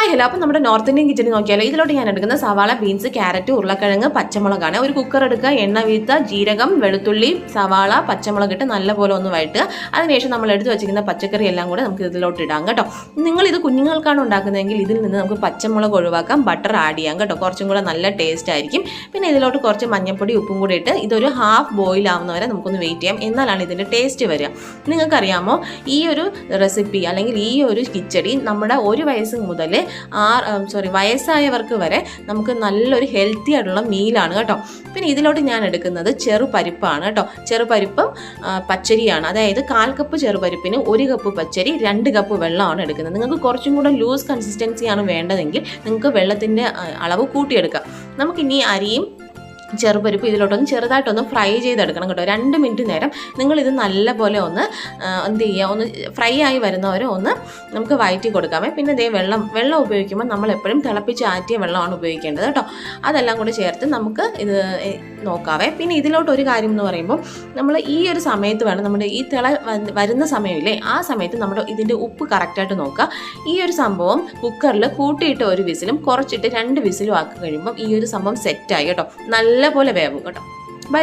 Hi hello അപ്പം നമ്മുടെ north Indian കിച്ചണിൽ നോക്കിയാലോ ഇതിലോട്ട് ഞാൻ എടുക്കുന്ന സവാള ബീൻസ് ക്യാരറ്റ് ഉരുളക്കിഴങ്ങ് പച്ചമുളകാണ്. ഒരു കുക്കർ എടുക്കുക എണ്ണ വീത്ത ജീരകം വെളുത്തുള്ളി സവാള പച്ചമുളക് ഇട്ട് നല്ലപോലെ ഒന്ന് വഴറ്റുക. അതിനുശേഷം നമ്മൾ എടുത്ത് വെച്ചിരിക്കുന്ന പച്ചക്കറി എല്ലാം കൂടെ നമുക്ക് ഇതിലോട്ട് ഇടാം കേട്ടോ. നിങ്ങൾ ഇത് കുഞ്ഞുങ്ങൾക്കാണ് ഉണ്ടാക്കുന്നതെങ്കിൽ ഇതിൽ നിന്ന് നമുക്ക് പച്ചമുളക് ഒഴിവാക്കാം ബട്ടർ ആഡ് ചെയ്യാം കേട്ടോ. കുറച്ചും കൂടെ നല്ല ടേസ്റ്റ് ആയിരിക്കും. പിന്നെ ഇതിലോട്ട് കുറച്ച് മഞ്ഞൾപ്പൊടി ഉപ്പും കൂടി ഇട്ട് ഇതൊരു ഹാഫ് ബോയിൽ ആവുന്നവരെ നമുക്കൊന്ന് വെയിറ്റ് ചെയ്യാം. എന്നാലാണ് ഇതിന്റെ ടേസ്റ്റ് വരിക. നിങ്ങൾക്കറിയാമോ ഈ ഒരു റെസിപ്പി അല്ലെങ്കിൽ ഈ ഒരു കിച്ചടി നമ്മുടെ ഒരു വയസ്സ് മുതൽ ആ സോറി വയസ്സായവർക്ക് വരെ നമുക്ക് നല്ലൊരു ഹെൽത്തി ആയിട്ടുള്ള മീലാണ് കേട്ടോ. പിന്നെ ഇതിലോട്ട് ഞാൻ എടുക്കുന്നത് ചെറുപരിപ്പാണ് കേട്ടോ. ചെറുപരിപ്പും പച്ചരിയാണ്. അതായത് കാൽ കപ്പ് ചെറുപരിപ്പിന് ഒരു കപ്പ് പച്ചരി രണ്ട് കപ്പ് വെള്ളമാണ് എടുക്കുന്നത്. നിങ്ങൾക്ക് കുറച്ചും കൂടെ ലൂസ് കൺസിസ്റ്റൻസിയാണ് വേണ്ടതെങ്കിൽ നിങ്ങൾക്ക് വെള്ളത്തിന്റെ അളവ് കൂട്ടിയെടുക്കാം. നമുക്കിനി അരിയും ചെറുപരിപ്പ് ഇതിലോട്ടൊന്ന് ചെറുതായിട്ടൊന്ന് ഫ്രൈ ചെയ്തെടുക്കണം കേട്ടോ. രണ്ട് മിനിറ്റ് നേരം നിങ്ങളിത് നല്ലപോലെ ഒന്ന് എന്ത് ചെയ്യുക ഒന്ന് ഫ്രൈ ആയി വരുന്നവരെ ഒന്ന് നമുക്ക് വയറ്റി കൊടുക്കാമേ. പിന്നെ ഇതേ വെള്ളം വെള്ളം ഉപയോഗിക്കുമ്പോൾ നമ്മൾ എപ്പോഴും തിളപ്പിച്ച് ആറ്റിയ വെള്ളമാണ് ഉപയോഗിക്കേണ്ടത് കേട്ടോ. അതെല്ലാം കൂടി ചേർത്ത് നമുക്ക് ഇത് നോക്കാവേ. പിന്നെ ഇതിലോട്ട് ഒരു കാര്യം എന്ന് പറയുമ്പോൾ നമ്മൾ ഈ ഒരു സമയത്ത് വേണം നമ്മുടെ ഈ തിള വരുന്ന സമയമില്ലേ ആ സമയത്ത് നമ്മുടെ ഇതിന്റെ ഉപ്പ് കറക്റ്റായിട്ട് നോക്കുക. ഈ ഒരു സംഭവം കുക്കറിൽ കൂട്ടിയിട്ട് ഒരു വിസിലും കുറച്ചിട്ട് രണ്ട് വിസിലും ആക്കി കഴിയുമ്പോൾ ഈ ഒരു സംഭവം സെറ്റായി കേട്ടോ. നല്ലപോലെ വേവും കേട്ടോ. ബൈ